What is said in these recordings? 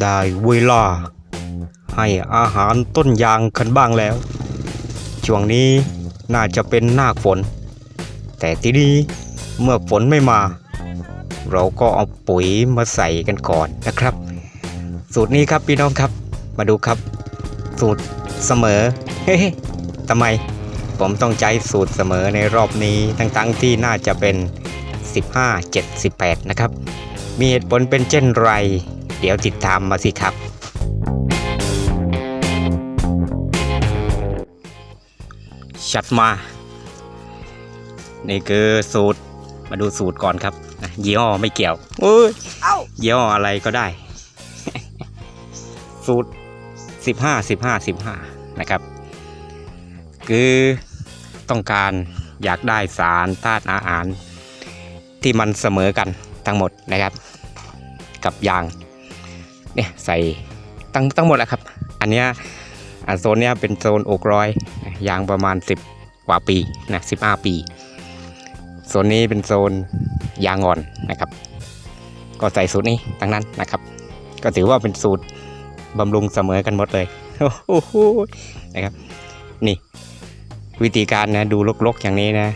ได้เวลา ให้อาหารต้นยางกันบ้างแล้ว ช่วงนี้น่าจะเป็นหน้าฝน แต่ทีนี้เมื่อฝนไม่มา เราก็เอาปุ๋ยมาใส่กันก่อนนะครับ สูตรนี้ครับพี่น้องครับ มาดูครับ สูตรเสมอ เฮ้ทำไม ผมต้องใช้สูตรเสมอในรอบนี้ทั้งๆที่น่าจะเป็น 15 78 นะครับ มีเหตุผลเป็นเช่นไร เดี๋ยวติดตามมาสิครับ ชัดมา นี่คือสูตร มาดูสูตรก่อนครับนะยี่ห้อไม่เกี่ยวโอ้ยเอ้ายี่ห้ออะไรก็ได้ สูตร15 15 15นะครับ คือต้องการอยากได้สารธาตุอาหารที่มันเสมอกันทั้งหมดนะครับ กับยาง เนี่ยใส่ทั้งทั้งหมดแหละครับ อันเนี้ยอ่าโซนเนี้ยเป็นโซนโอกร้อยยางประมาณ 10 กว่าปีนะ15ปีโซนนี้เป็นโซนยางอ่อนนะครับ ก็ใส่สูตรนี้ทั้งนั้นนะครับ ก็ถือว่าเป็นสูตรบำรุงเสมอกันหมดเลยโอ้โหนะครับ นี่วิธีการนะดูลกๆอย่างนี้นะ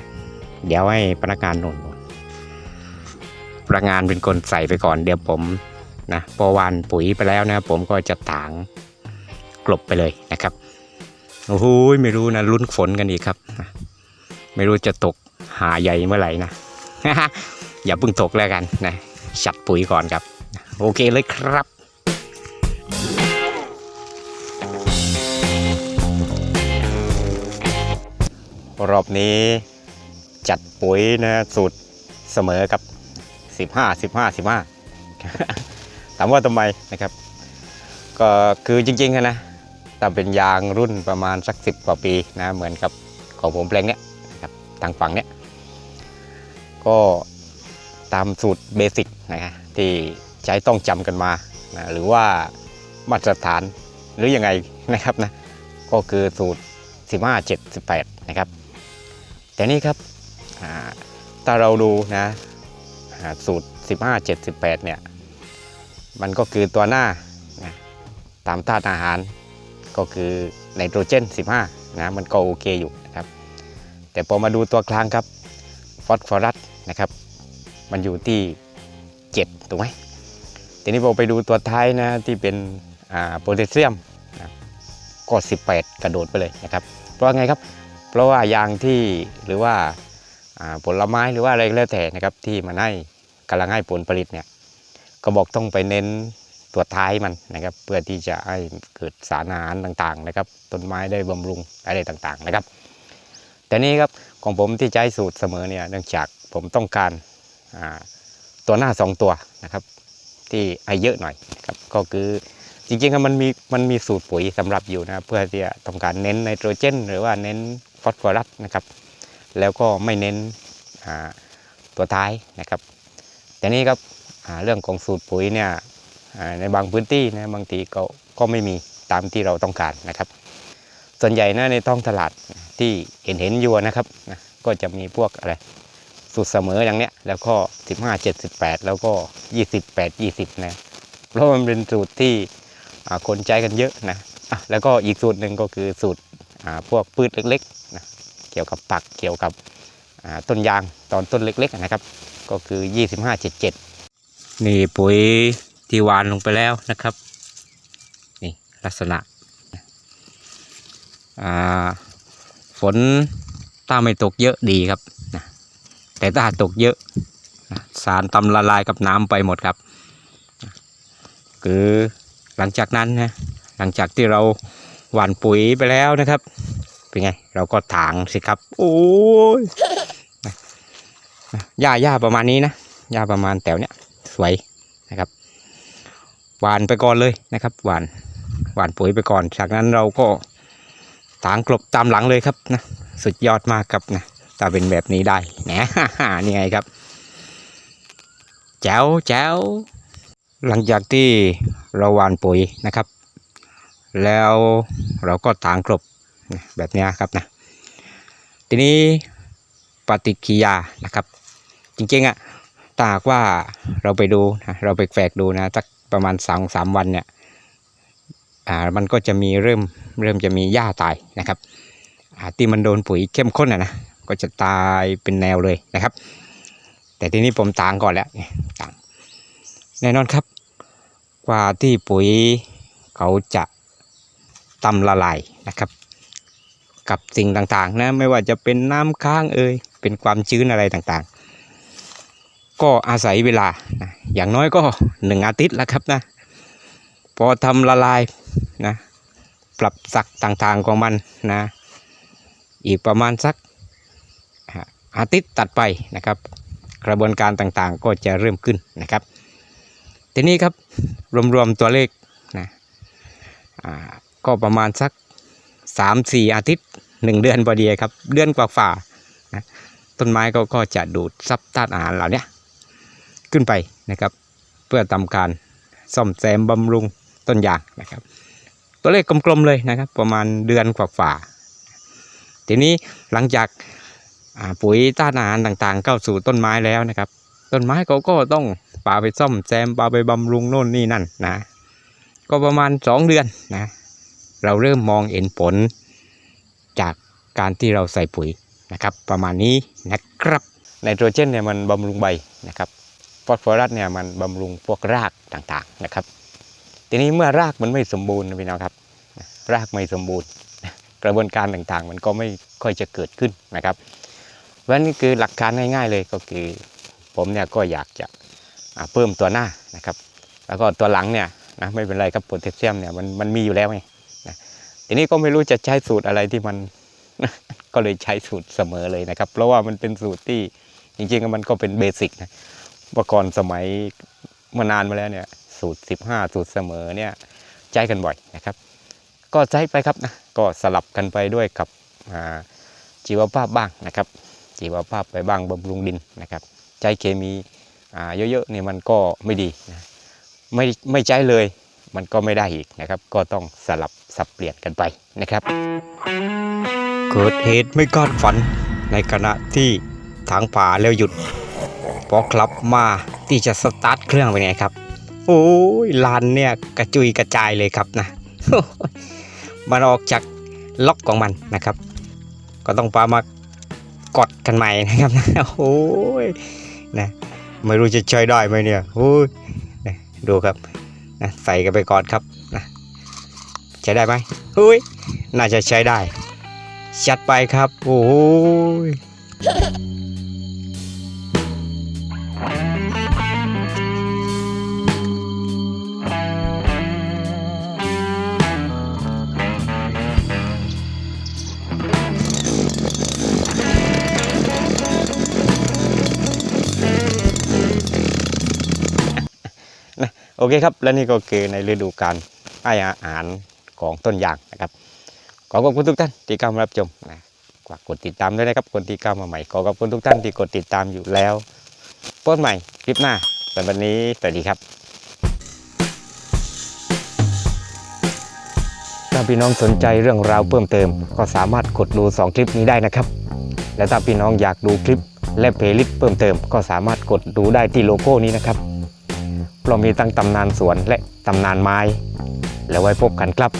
เดี๋ยวให้พนักงานหนุนพนักงานเป็นคนใส่ไปก่อนเดี๋ยวผม นะพอวานปุ๋ยไปแล้วนะผมก็จะถางกลบไปเลยนะครับโอ้โหไม่รู้นะลุ้นฝนกันอีกครับ ไม่รู้จะตกหาใหญ่เมื่อไหร่นะอย่าเพิ่งตกแล้วกันนะชัดปุ๋ยก่อนครับ โอเคเลยครับรอบนี้จัดปุ๋ยนะสูตรเสมอกับ 15 15 15 ถามว่าทำไมนะครับ ก็คือจริงๆอะนะถ้าเป็นยางรุ่นประมาณสัก10กว่าปีนะเหมือนกับของผมแปลงเนี้ยนะครับทางฝั่งเนี้ยก็ตามสูตรเบสิกนะฮะที่ใช้ต้องจำกันมานะหรือว่ามาตรฐานหรือยังไงนะครับนะก็คือสูตร 15 7 18 นะครับ แต่นี่ครับถ้าเราดูนะอ่าสูตร 15 7 18 เนี่ย มันก็คือตัวหน้านะตามธาตุอาหารก็คือไนโตรเจน 15 นะ มันก็โอเคอยู่นะครับ แต่พอมาดูตัวกลางครับ ฟอสฟอรัสนะครับ มันอยู่ที่ 7 ถูกไหมทีนี้พอไปดูตัวท้ายนะที่เป็นอ่าโพแทสเซียมนะก็ 18 กระโดดไปเลยนะครับ เพราะไงครับ เพราะว่ายางที่หรือว่าอ่าผลไม้หรือว่าอะไรก็แล้วแต่นะครับที่มันให้กำลังให้ผลผลิตเนี่ย ก็บอกต้องไปเน้นตัวท้ายมันนะครับ เพื่อที่จะให้เกิดสารอาหารต่างๆนะครับ ต้นไม้ได้บำรุงอะไรต่างๆนะครับ แต่นี่ครับของผมที่ใช้สูตรเสมอเนี่ยเนื่องจากผมต้องการาตัวหน้าสองตัวนะครับ ที่ให้เยอะหน่อยครับก็คือจริงๆมันมีมันมีสูตรปุ๋ยสำหรับอยู่นะเพื่อที่จะต้องการเน้นไนโตรเจน หรือว่าเน้นฟอสฟอรัสนะครับ แล้วก็ไม่เน้นตัวท้ายนะครับ แต่นี่ครับ เรื่องของสูตรปุ๋ยเนี่ยในบางพื้นที่นะบางทีก็ก็ไม่มีตามที่เราต้องการนะครับ ส่วนใหญ่นะในท้องตลาดที่เห็นเห็นอยู่นะครับนะก็จะมีพวกอะไรสูตรเสมออย่างเนี้ยแล้วก็ 15 78 แล้วก็ 28 20 นะเพราะมันเป็นสูตรที่คนใช้กันเยอะนะะแล้วก็อีกสูตรหนึ่งก็คือสูตรพวกพืชเล็กๆนะเกี่ยวกับผักเกี่ยวกับต้นยางตอนต้นเล็กๆนะครับ ก็คือ 2577 นี่ปุ๋ยที่หวานลงไปแล้วนะครับ นี่ลักษณะอ่าฝนถ้าไม่ตกเยอะดีครับนะแต่ถ้าตกเยอะนะสารตำละลายกับน้ำไปหมดครับ คือหลังจากนั้นนะหลังจากที่เราหว่านปุ๋ยไปแล้วนะครับ เป็นไง เราก็ถางสิครับ โอ้ยนะนะหญ้าหญ้าประมาณนี้นะหญ้าประมาณแถวเนี้ย สวยนะครับ หวานไปก่อนเลยนะครับ หวานหวานปุ๋ยไปก่อน จากนั้นเราก็ถางกลบตามหลังเลยครับนะสุดยอดมากครับนะถ้าเป็นแบบนี้ได้นะนี่ไงครับแจ๋วแจ๋วหลังจากที่เราหว่านปุ๋ยนะครับ แล้วเราก็ถางกลบแบบนี้ครับนะทีนี้ปฏิกิยานะครับ จริงๆอะถ้าหากว่าเราไปดูนะเราไปแฝกดูนะสักประมาณสองสามวันเนี่ยอ่ามันก็จะมีเริ่มเริ่มจะมีหญ้าตายนะครับอ่าที่มันโดนปุ๋ยเข้มข้นอะนะก็จะตายเป็นแนวเลยนะครับ แต่ทีนี้ผมตางก่อนแล้วเนี่ยตางแน่นอนครับ กว่าที่ปุ๋ยเขาจะตำละลายนะครับ กับสิ่งต่างๆนะไม่ว่าจะเป็นน้ำค้างเอ่ยเป็นความชื้นอะไรต่างๆ ก็อาศัยเวลานะอย่างน้อยก็หนึ่งอาทิตย์แล้วครับนะพอทำละลายนะปรับสักต่างๆของมันนะอีกประมาณสักอาทิตย์ตัดไปนะครับ กระบวนการต่างๆก็จะเริ่มขึ้นนะครับทีนี้ครับรวมๆตัวเลขนะก็ประมาณสักสามสี่อาทิตย์หนึ่งเดือนพอดีครับ เดือนกว่าฝ่านะต้นไม้ก็ก็จะดูดซับธาตุอาหารเหล่านี้ ขึ้นไปนะครับ เพื่อทำการซ่อมแซมบำรุงต้นยางนะครับ ตัวเลขกลมๆเลยนะครับ ประมาณเดือนกว่าฝ่าๆทีนี้หลังจากาปุ๋ยต้านอาหารต่างๆ เข้าสู่ต้นไม้แล้วนะครับ ต้นไม้เขาก็ต้องป่าไปซ่อมแซมป่าไปบำรุงโน่นนี่นั่นนะ ก็ประมาณสองเดือนนะ เราเริ่มมองเห็นผลจากการที่เราใส่ปุ๋ยนะครับ ประมาณนี้นะครับไนโตรเจนเนี่ยมันบำรุงใบนะครับ อสฟอรัสเนี่ยมันบำรุงพวกรากต่างๆนะครับ ทีนี้เมื่อรากมันไม่สมบูรณ์นะพี่น้องครับ รากไม่สมบูรณ์ กระบวนการต่างๆ มันก็ไม่ค่อยจะเกิดขึ้นนะครับเพราะนี่คือหลักการง่ายๆเลยก็คือ ผมเนี่ยก็อยากจะเพิ่มตัวหน้านะครับ แล้วก็ตัวหลังเนี่ยนะไม่เป็นไรครับโพแทสเซียมเนี่ยมันมันมีอยู่แล้วไงนะทีนี้ก็ไม่รู้จะใช้สูตรอะไรที่มันก็เลยใช้สูตรเสมอเลยนะครับ เพราะว่ามันเป็นสูตรที่จริงๆมันก็เป็นเบสิกนะ เมื่อก่อนสมัยเมื่อนานมาแล้วเนี่ยสูตร 15 สูตรเสมอเนี่ยใช้กันบ่อยนะครับ ก็ใช้ไปครับนะก็สลับกันไปด้วยกับอ่าชีวภาพบ้างนะครับ ชีวภาพไปบ้างบำรุงดินนะครับใช้เคมีอ่าเยอะๆเนี่ยมันก็ไม่ดีนะไม่ไม่ใช้เลยมันก็ไม่ได้อีกนะครับ ก็ต้องสลับสับเปลี่ยนกันไปนะครับ เกิดเหตุไม่คาดฝันในขณะที่ทางป่าแล้วหยุด พอกลับมาที่จะสตาร์ทเครื่องไปไงครับ โอ้ยลานเนี่ยกระจุยกระจายเลยครับนะมันออกจากล็อกของมันนะครับ ก็ต้องปามากดกันใหม่นะครับโอ้ยนะไม่รู้จะใช้ได้ไหมเนี่ยโอ้ยนะดูครับนะใส่กันไปก่อนครับนะใช้ได้ไหมโอ้ยน่าจะใช้ได้จัดไปครับ โอ้ย โอเคครับ และนี่ก็คือในฤดูการให้อาหารของต้นยางนะครับ ขอขอบคุณทุกท่านที่เข้ามารับชมนะฝากกดติดตามด้วยนะครับ คนที่เข้ามาใหม่ ขอขอบคุณทุกท่านที่กดติดตามอยู่แล้วพบใหม่คลิปหน้าสำหรับวันนี้สวัสดีครับถ้าพี่น้องสนใจเรื่องราวเพิ่มเติม ก็สามารถกดดู 2 คลิปนี้ได้นะครับ และถ้าพี่น้องอยากดูคลิปและเพลย์ลิสต์เพิ่มเติม ก็สามารถกดดูได้ที่โลโก้นี้นะครับ เรามีตั้งตำนานสวนและตำนานไม้ แล้วไว้พบกันครับ